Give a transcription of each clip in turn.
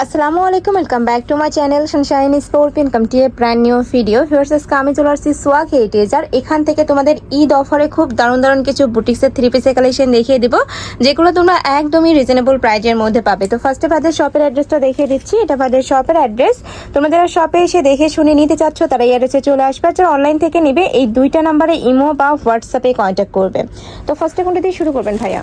আসসালামু আলাইকুম welcome back to my channel sunshine sport income T A brand new video ভিউয়ার্সেস আমি চলে আসছি সোয়াগ হেরিটেজ আর এখান থেকে তোমাদের ঈদ অফারে খুব দারুণ দারুণ কিছু বুটিক্সের থ্রি পিসের কালেকশন দেখিয়ে দিব, যেগুলো তোমরা একদমই রিজনেবল প্রাইজের মধ্যে পাবে। তো ফার্স্টে ভাদের শপের অ্যাড্রেসটা দেখিয়ে দিচ্ছি। এটা ভাদের শপের অ্যাড্রেস তোমরা যারা শপে এসে দেখে শুনে নিতে চাচ্ছ, তারা এই অ্যাড্রেসে চলে আসবে। আর অনলাইন থেকে নিবে, এই দুইটা নাম্বারে ইমো বা হোয়াটসঅ্যাপে কন্ট্যাক্ট করবে। তো ফার্স্টে কোনটা দিয়ে শুরু করবেন ভাইয়া?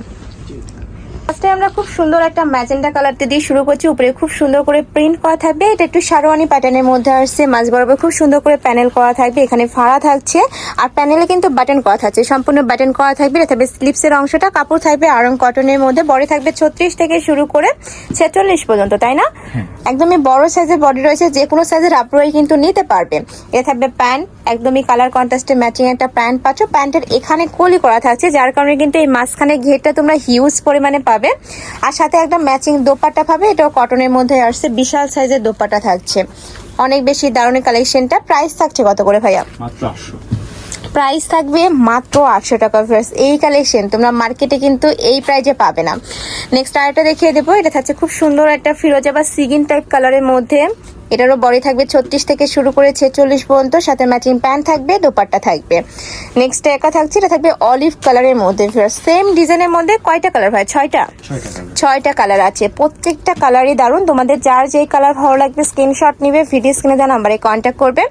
ফার্স্টে আমরা খুব সুন্দর একটা ম্যাজেন্টা কালারতে দিয়ে শুরু করছি। উপরে খুব সুন্দর করে প্রিন্ট করা থাকবে। এটা একটু সারোয়ানি প্যাটার্নের মধ্যে আসছে। মাঝ বরাবর খুব সুন্দর করে প্যানেল করা থাকবে। এখানে ফাড়া থাকছে। আর প্যানেলে কিন্তু বাটন করা থাকছে। সম্পূর্ণ বাটন করা থাকবে। এটা স্লিপসের অংশটা। কাপড় থাকবে আরং কটনের মধ্যে। বড় থাকবে ছত্রিশ থেকে শুরু করে ছেচল্লিশ পর্যন্ত, তাই না? একদমই বড় সাইজের বডি রয়েছে, যে কোনো সাইজের আপনারাই কিন্তু নিতে পারবে। এটা থাকবে প্যান্ট একদমই কালার কন্ট্রাস্টে ম্যাচিং একটা প্যান্ট পাচ্ছ। প্যান্টের এখানে কলি করা থাকছে, যার কারণে কিন্তু এই মাঝখানে ঘেরটা তোমরা হিউজ পরিমাণে পাবে। আর সাথে একটা ম্যাচিং দোপাট্টা পাবে, এটাও কটনের মধ্যে আসছে, বিশাল সাইজের দোপাট্টা থাকছে। অনেক বেশি দারুণ কালেকশনটা প্রাইস থাকছে কত করে ভাইয়া? মাত্র প্রাইস থাকবে মাত্র আটশো টাকা ফ্রেস এই কালেকশন তোমরা মার্কেটে কিন্তু এই প্রাইজে পাবে না। নেক্সট আরেকটা দেখিয়ে দেবো। এটা থাকছে খুব সুন্দর একটা ফিরোজা বা সিগিন টাইপ কালারের মধ্যে। এটারও বডি থাকবে ছত্রিশ থেকে শুরু করে ছেচল্লিশ পর্যন্ত সাথে ম্যাচিং প্যান্ট থাকবে দোপাট্টা থাকবে। নেক্সট একা থাকছে এটা থাকবে অলিভ কালারের মধ্যে সেম ডিজাইনের মধ্যে কয়টা কালার ভাই ছয়টা? ছয়টা কালার আছে। প্রত্যেকটা কালারই দারুণ। তোমাদের যার যেই কালার ভালো লাগবে স্ক্রিনশট নিবে ভিডিও স্ক্রিনে দেওয়া নাম্বারে কন্ট্যাক্ট করবে।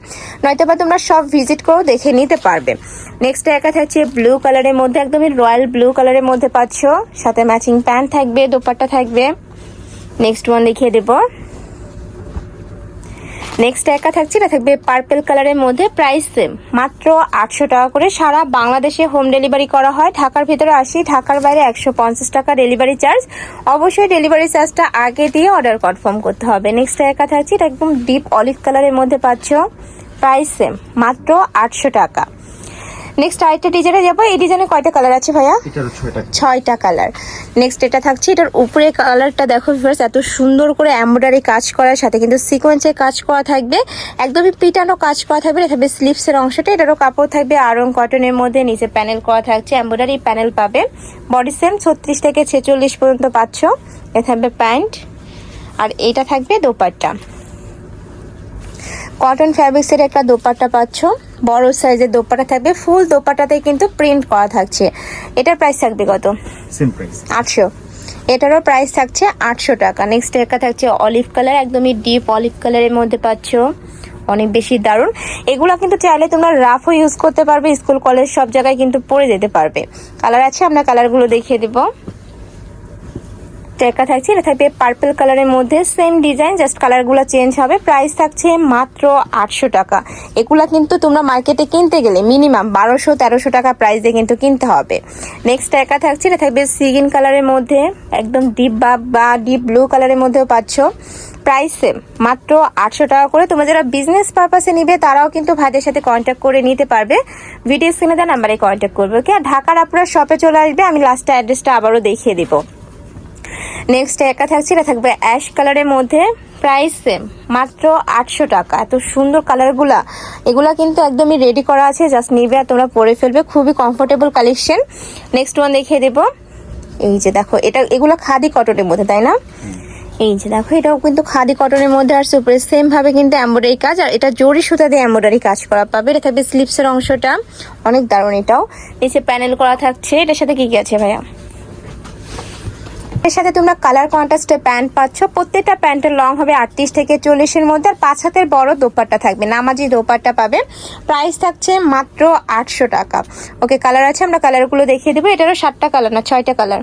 নয়তো বা তোমরা সব ভিজিট করেও দেখে নিতে পারবে। নেক্সট একা থাকছে ব্লু কালারের মধ্যে একদমই রয়্যাল ব্লু কালারের মধ্যে পাচ্ছ। সাথে ম্যাচিং প্যান্ট থাকবে দোপাট্টা থাকবে। নেক্সট ওয়ান দেখিয়ে দেবো। নেক্সট একা থাকছে, এটা থাকবে পার্পেল কালারের মধ্যে প্রাইস সেম মাত্র আটশো টাকা করে সারা বাংলাদেশে হোম ডেলিভারি করা হয়। ঢাকার ভিতরে আসি, ঢাকার বাইরে একশো পঞ্চাশ টাকা ডেলিভারি চার্জ অবশ্যই ডেলিভারি চার্জটা আগে দিয়ে অর্ডার কনফার্ম করতে হবে। নেক্সট একা থাকছে, এটা একদম ডিপ অলিভ কালারের মধ্যে পাচ্ছ। প্রাইস সেম মাত্র আটশো টাকা। নেক্সট আরেকটা ডিজাইনে যাব। এই ডিজাইনে কয়টা কালার আছে ভাইয়া? ছয়টা কালার নেক্সট এটা থাকছে এটার উপরে কালারটা দেখো ফার্স্ট এত সুন্দর করে এমব্রয়ডারি কাজ করার সাথে কিন্তু সিকোয়েন্সের কাজ করা থাকবে। একদমই পিটানো কাজ করা থাকবে এটা থাকবে স্লিপসের অংশটা এটারও কাপড় থাকবে আরং কটনের মধ্যে নিচে প্যানেল করা থাকছে এমব্রয়ডারি প্যানেল পাবে। বডি সেম ছত্রিশ থেকে ছেচল্লিশ পর্যন্ত পাচ্ছ। এটা থাকবে প্যান্ট। আর এটা থাকবে দোপাট্টা। কটন ফ্যাব্রিক্সের একটা দোপাট্টা পাচ্ছ। বড় সাইজের দোপাট্টা থাকবে। ফুল দোপাট্টাতে কিন্তু প্রিন্ট করা থাকছে। এটার প্রাইস থাকবে কত? আটশো। এটারও প্রাইস থাকছে আটশো টাকা। নেক্সট একা থাকছে অলিভ কালার একদমই ডিপ অলিভ কালারের মধ্যে পাচ্ছ। অনেক বেশি দারুণ। এগুলো কিন্তু চাইলে তোমরা রাফও ইউজ করতে পারবে। স্কুল কলেজ সব জায়গায় কিন্তু পরে যেতে পারবে। কালার আছে আমরা কালারগুলো দেখিয়ে দেবো। টেকা থাকছে, এটা থাকবে পার্পল কালারের মধ্যে। সেম ডিজাইন জাস্ট কালারগুলো চেঞ্জ হবে। প্রাইস থাকছে মাত্র আটশো টাকা। এগুলা কিন্তু তোমরা মার্কেটে কিনতে গেলে মিনিমাম বারোশো, তেরোশো টাকা প্রাইস দিয়ে কিন্তু কিনতে হবে। নেক্সট একা থাকছে, এটা থাকবে সিগিন কালারের মধ্যে। একদম ডিপ বা বা ডিপ ব্লু কালারের মধ্যেও পাচ্ছ। প্রাইস সেম মাত্র আটশো টাকা করে। তোমরা যারা বিজনেস পারপাসে নিবে, তারাও কিন্তু ভাইদের সাথে কন্ট্যাক্ট করে নিতে পারবে। ভিডিও স্ক্রিনে দেওয়া নাম্বারে কন্ট্যাক্ট করবে ওকে ঢাকার আপনারা শপে চলে আসবে, আমি লাস্টে অ্যাড্রেসটা আবারও দেখিয়ে দেবো। নেক্সট একা থাকছে এটা থাকবে অ্যাশ কালারের মধ্যে প্রাইস সেম মাত্র আটশো টাকা। এত সুন্দর কালারগুলা এগুলা কিন্তু একদমই রেডি করা আছে জাস্ট নিবে আর তোমরা পরে ফেলবে। খুবই কমফোর্টেবল কালেকশন নেক্সট ওয়ান দেখিয়ে দেবো। এই যে দেখো এটা এগুলো খাদি কটনের মধ্যে তাই না? এই যে দেখো এটাও কিন্তু খাদি কটনের মধ্যে আর উপরে সেম ভাবে কিন্তু এম্ব্রয়ডারি কাজ। আর এটা জরি সুতা দিয়ে এম্ব্রয়ডারি কাজ করা পাবে। এটা থাকবে স্লিপসের অংশটা। অনেক দারুণ এটাও। নিচে প্যানেল করা থাকছে। এটার সাথে কি কি আছে ভাইয়া? এর সাথে তোমরা কালার কন্ট্রাস্টে প্যান্ট পাচ্ছ। প্রত্যেকটা প্যান্টের লং হবে আটত্রিশ থেকে চল্লিশের মধ্যে। আর পাঁচ হাতের বড় দোপাট্টা থাকবে। নামাজি দোপাট্টা পাবে প্রাইস থাকছে মাত্র আটশো টাকা। ওকে কালার আছে আমরা কালারগুলো দেখিয়ে দেবো। এটারও সাতটা কালার না ছয়টা কালার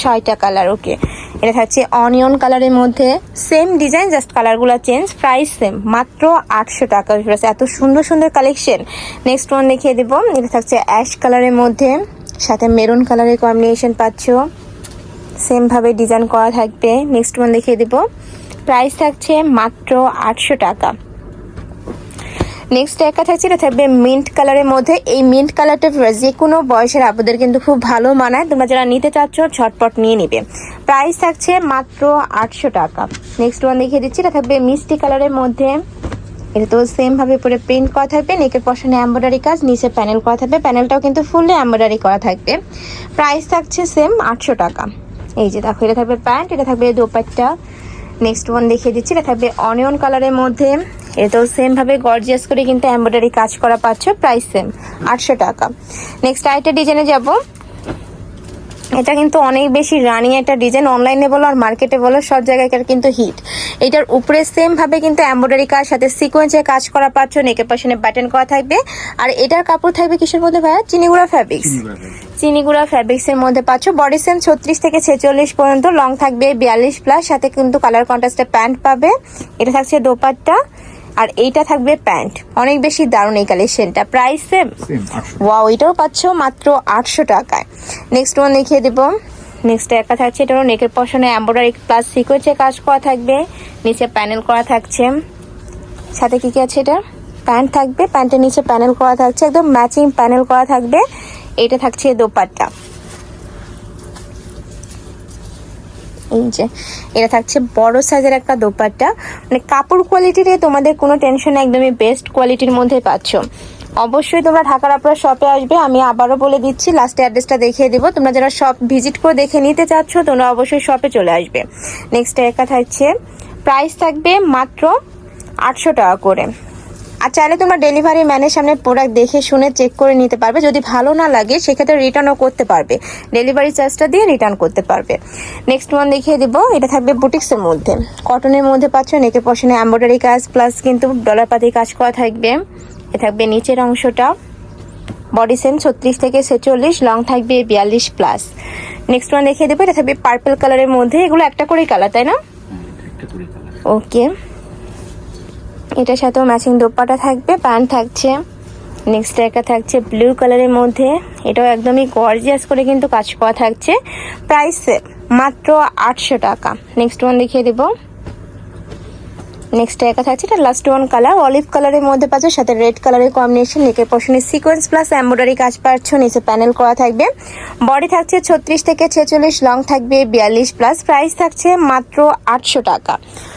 ছয়টা কালার ওকে এটা থাকছে অনিয়ন কালারের মধ্যে। সেম ডিজাইন জাস্ট কালারগুলো চেঞ্জ প্রাইস সেম মাত্র আটশো টাকা। এত সুন্দর সুন্দর কালেকশন নেক্সট ওয়ান দেখিয়ে দেবো। এটা থাকছে অ্যাশ কালারের মধ্যে। সাথে মেরুন কালারের কম্বিনেশন পাচ্ছ। সেম ভাবে ডিজাইন করা থাকবে। নেক্সট ওয়ান দেখিয়ে দেবো। প্রাইস থাকছে মাত্র আটশো টাকা। নেক্সট একটা থাকছে, এটা থাকবে মিন্ট কালারের মধ্যে। এই মিন্ট কালারটা যে কোনো বয়সের আপুদের কিন্তু খুব ভালো মানায়। তোমরা যারা নিতে চাচ্ছ, ঝটপট নিয়ে নিবে। প্রাইস থাকছে মাত্র আটশো টাকা। নেক্সট ওয়ান দেখিয়ে দিচ্ছি, এটা থাকবে মিষ্টি কালারের মধ্যে। এটা তো সেম ভাবে পরে প্রিন্ট করা থাকবে। নেকের পশনে এম্ব্রয়ডারি কাজ, নিচে প্যানেল করা থাকবে। প্যানেলটাও কিন্তু ফুললি এম্ব্রয়ডারি করা থাকবে। প্রাইস থাকছে সেম আটশো টাকা। এই যে দেখো, এটা থাকবে প্যান্ট, এটা থাকবে দোপাট্টা। নেক্সট ওয়ান দেখিয়ে দিচ্ছি, এটা থাকবে অনিয়ন কালারের মধ্যে। এটাও সেম ভাবে গর্জিয়াস করে কিন্তু এম্ব্রয়ডারি কাজ করা পাচ্ছ প্রাইস সেম আটশো টাকা। নেক্সট আরেকটা ডিজাইনে যাব। এটা কিন্তু অনেক বেশি রানিং একটা ডিজাইন অনলাইনে বলো আর মার্কেটে বলো সব জায়গায় কিন্তু হিট এটার উপরে সেম ভাবে কিন্তু এমব্রয়ডারি কাজ সাথে সিকোয়েন্সে কাজ করা পাচ্ছ নেকে পাশনে বাটন করা থাকবে। আর এটার কাপড় থাকবে কিসের মধ্যে ভাইয়া? চিনিগুড়া ফ্যাব্রিক্স চিনিগুড়া ফ্যাব্রিক্স এর মধ্যে পাচ্ছ বডি সেম ছত্রিশ থেকে ছেচল্লিশ পর্যন্ত লং থাকবে বিয়াল্লিশ প্লাস সাথে কিন্তু কালার কন্ট্রাস্টে প্যান্ট পাবে। এটা থাকছে দোপাট্টা। আর এইটা থাকবে প্যান্ট। অনেক বেশি দারুণ এই কালেকশনটা। Price same? ওয়াও এটাও পাচ্ছ মাত্র আটশো টাকায়। নেক্সট ওয়ান দেখিয়ে দেবো। নেক্সট একটা থাকছে এটারও নেকের পশনে এম্ব্রয়ডারি প্লাস সিকোয়েন্সে কাজ করা থাকবে। নিচে প্যানেল করা থাকছে। সাথে কি কি আছে এটা? প্যান্ট থাকবে প্যান্টের নিচে প্যানেল করা থাকছে। একদম ম্যাচিং প্যানেল করা থাকবে। এটা থাকছে দোপাট্টা। এই যে, এটা থাকছে বড় সাইজের একটা দোপাট্টা। মানে কাপড় কোয়ালিটিতে তোমাদের কোনো টেনশন একদমই বেস্ট কোয়ালিটির মধ্যে পাচ্ছ। অবশ্যই তোমরা ঢাকার আপনার শপে আসবে। আমি আবারও বলে দিচ্ছি লাস্টে অ্যাড্রেসটা দেখিয়ে দিব। তোমরা যারা শপ ভিজিট করে দেখে নিতে চাচ্ছ, তোমরা অবশ্যই শপে চলে আসবে। নেক্সট একা থাকছে প্রাইস থাকবে মাত্র আটশো টাকা করে। আর চাইলে তোমরা ডেলিভারি ম্যানের সামনে প্রোডাক্ট দেখে শুনে চেক করে নিতে পারবে। যদি ভালো না লাগে সেক্ষেত্রে রিটার্নও করতে পারবে। ডেলিভারি চার্জটা দিয়ে রিটার্ন করতে পারবে। নেক্সট ওয়ান দেখিয়ে দিব। এটা থাকবে বুটিক্সের মধ্যে। কটনের মধ্যে পাচ্ছ নেকে পশনে এম্ব্রয়ডারি কাজ প্লাস কিন্তু ডলার পাতি কাজ করা থাকবে। এ থাকবে নিচের অংশটা। বডি সেম ছত্রিশ থেকে ছেচল্লিশ লং থাকবে বিয়াল্লিশ প্লাস নেক্সট ওয়ান দেখিয়ে দেবো। এটা থাকবে পার্পল কালারের মধ্যে। এগুলো একটা করেই কালার তাই না? ওকে এটার সাথেও ম্যাচিং দোপাটা থাকবে প্যান্ট থাকছে নেক্সট একটা থাকছে ব্লু কালারের মধ্যে। এটাও একদমই গর্জিয়াস করে কিন্তু কাজ করা থাকছে। প্রাইস মাত্র আটশো টাকা। নেক্সট ওয়ান দেখিয়ে দেবো। নেক্সট একা থাকছে, এটা লাস্ট ওয়ান কালার অলিভ কালারের মধ্যে পাচ্ছ, সাথে রেড কালারের কম্বিনেশন নেকে পশনে সিকোয়েন্স প্লাস এম্ব্রয়ডারি কাজ পাচ্ছ, নিচে প্যানেল করা থাকবে। বডি থাকছে ছত্রিশ থেকে ছেচল্লিশ লং থাকবে বিয়াল্লিশ প্লাস প্রাইস থাকছে মাত্র আটশো টাকা।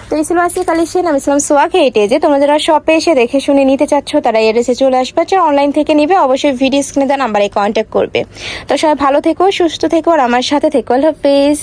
তো এই ছিল আজকে কালেকশন আমি ছিলাম সোয়াক যে, তোমরা যারা শপে এসে দেখে শুনে নিতে চাচ্ছ, তারা এড্রেসে চলে আসবে যারা অনলাইন থেকে নিবে, অবশ্যই ভিডিও স্ক্রিনে দেওয়া নাম্বারে কন্ট্যাক্ট করবে। তো সবাই ভালো থেকো, সুস্থ থেকো, আর আমার সাথে থেকো, আল্লাহ হাফিজ।